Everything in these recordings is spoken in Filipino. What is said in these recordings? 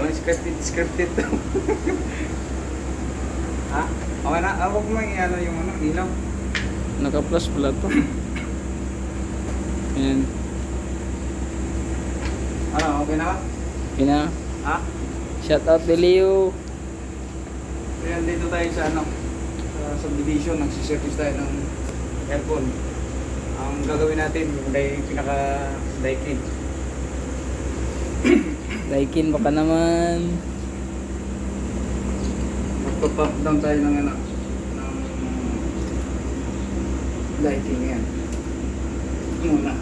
Walang scripted, scripted to. ha? Okay na, ah, huwag mo i-ano yung ano, ilaw. Naka-flash pala to. Ayan. Ano, okay na ba? Pina. Ha? Shout out to Leo. Ayan, dito tayo sa ano, sa subdivision, nagsiservice tayo ng aircon. Ang gagawin natin, yung day, pinaka daikin. Daikin baka naman. Magpapump down tayo ng ano, ng daikin yan. Muna.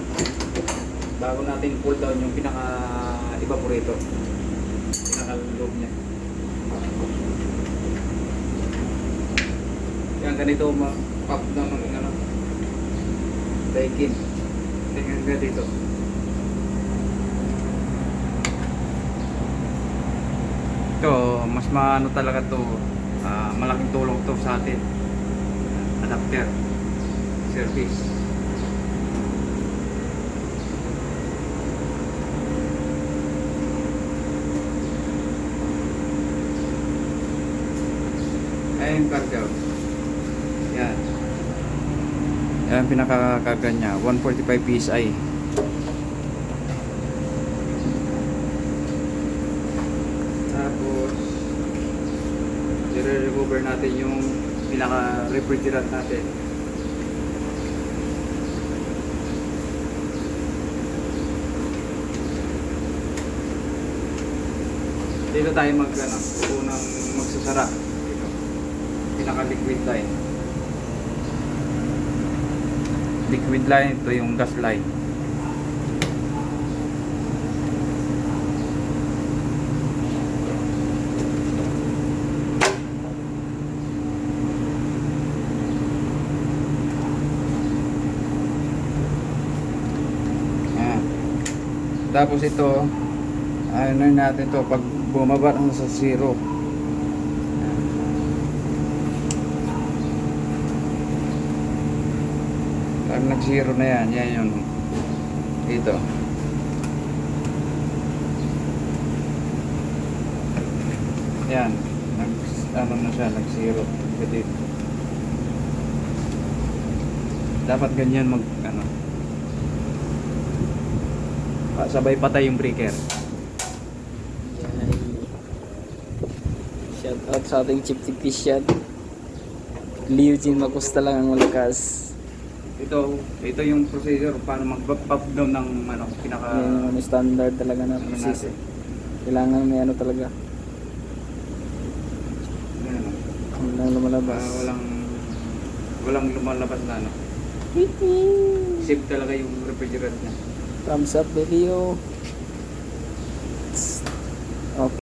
Bago natin pull down yung pinaka evaporator. Pinaka loob niya. Yan, ganito ma-pop down ng ano, daikin. Tingnan nga dito. Ito, mas maano talaga to, ah, malaking tulong to sa atin. Adapter, service. Yung karga. Yan. Yan ang pinakakarga niya, 145 PSI. Tapos, i-recover natin yung pinaka-refrigerant natin. Dito tayo mag, ano, unang magsasara. Dito. Pinaka-liquid line. Liquid line, ito yung gas line. Ayan. Tapos ito, ano natin to pag bumaba na sa zero. Pag nag-zero na yan, yan yung dito. Yan, nag ano na siya, nag-zero. Dito. Dapat ganyan mag ano, Ah, sabay patay yung breaker. Shout out sa ating chief technician. Leo Jin Makusta lang ang malakas. Ito, ito yung procedure paano mag-pop down ng ano, pinaka yung ano, standard talaga na ano process. Kailangan may ano talaga. Ano, Walang lumalabas. ah, walang walang lumalabas na ano. Safe talaga yung refrigerant niya. Thumbs up video.